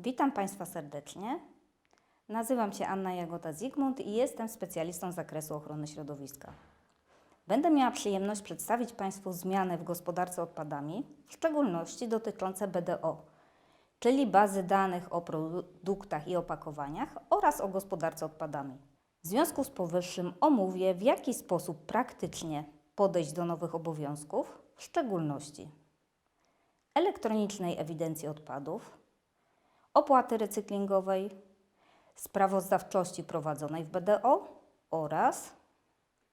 Witam Państwa serdecznie. Nazywam się Anna Jagoda Zygmunt i jestem specjalistą z zakresu ochrony środowiska. Będę miała przyjemność przedstawić Państwu zmiany w gospodarce odpadami, w szczególności dotyczące BDO, czyli bazy danych o produktach i opakowaniach oraz o gospodarce odpadami. W związku z powyższym omówię, w jaki sposób praktycznie podejść do nowych obowiązków, w szczególności elektronicznej ewidencji odpadów, opłaty recyklingowej, sprawozdawczości prowadzonej w BDO oraz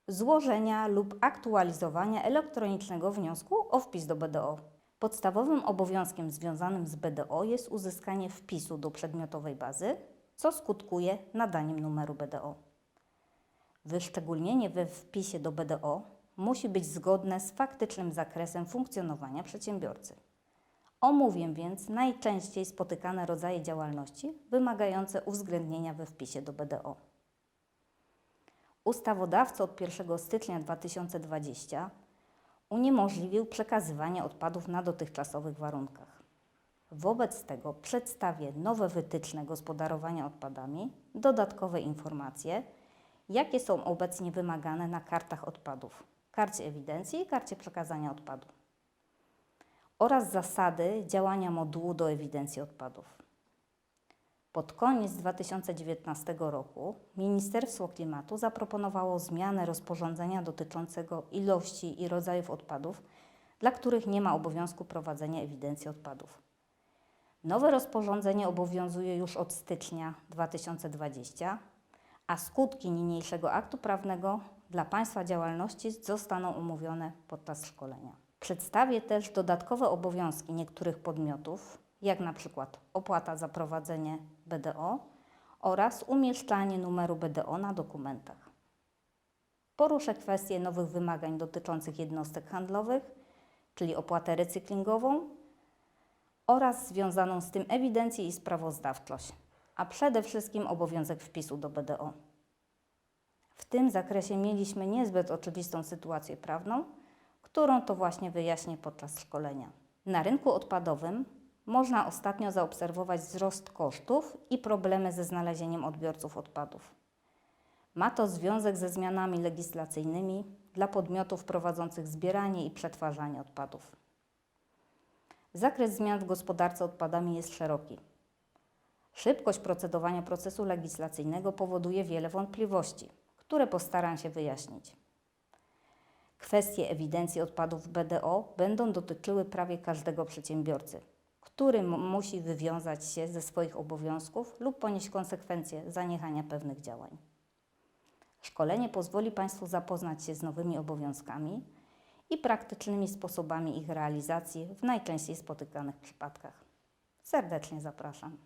złożenia lub aktualizowania elektronicznego wniosku o wpis do BDO. Podstawowym obowiązkiem związanym z BDO jest uzyskanie wpisu do przedmiotowej bazy, co skutkuje nadaniem numeru BDO. Wyszczególnienie we wpisie do BDO musi być zgodne z faktycznym zakresem funkcjonowania przedsiębiorcy. Omówię więc najczęściej spotykane rodzaje działalności wymagające uwzględnienia we wpisie do BDO. Ustawodawca od 1 stycznia 2020 uniemożliwił przekazywanie odpadów na dotychczasowych warunkach. Wobec tego przedstawię nowe wytyczne gospodarowania odpadami, dodatkowe informacje, jakie są obecnie wymagane na kartach odpadów, karcie ewidencji i karcie przekazania odpadów oraz zasady działania modułu do ewidencji odpadów. Pod koniec 2019 roku Ministerstwo Klimatu zaproponowało zmianę rozporządzenia dotyczącego ilości i rodzajów odpadów, dla których nie ma obowiązku prowadzenia ewidencji odpadów. Nowe rozporządzenie obowiązuje już od stycznia 2020, a skutki niniejszego aktu prawnego dla Państwa działalności zostaną omówione podczas szkolenia. Przedstawię też dodatkowe obowiązki niektórych podmiotów, jak na przykład opłata za prowadzenie BDO oraz umieszczanie numeru BDO na dokumentach. Poruszę kwestię nowych wymagań dotyczących jednostek handlowych, czyli opłatę recyklingową oraz związaną z tym ewidencję i sprawozdawczość, a przede wszystkim obowiązek wpisu do BDO. W tym zakresie mieliśmy niezbyt oczywistą sytuację prawną, którą to właśnie wyjaśnię podczas szkolenia. Na rynku odpadowym można ostatnio zaobserwować wzrost kosztów i problemy ze znalezieniem odbiorców odpadów. Ma to związek ze zmianami legislacyjnymi dla podmiotów prowadzących zbieranie i przetwarzanie odpadów. Zakres zmian w gospodarce odpadami jest szeroki. Szybkość procedowania procesu legislacyjnego powoduje wiele wątpliwości, które postaram się wyjaśnić. Kwestie ewidencji odpadów BDO będą dotyczyły prawie każdego przedsiębiorcy, który musi wywiązać się ze swoich obowiązków lub ponieść konsekwencje zaniechania pewnych działań. Szkolenie pozwoli Państwu zapoznać się z nowymi obowiązkami i praktycznymi sposobami ich realizacji w najczęściej spotykanych przypadkach. Serdecznie zapraszam.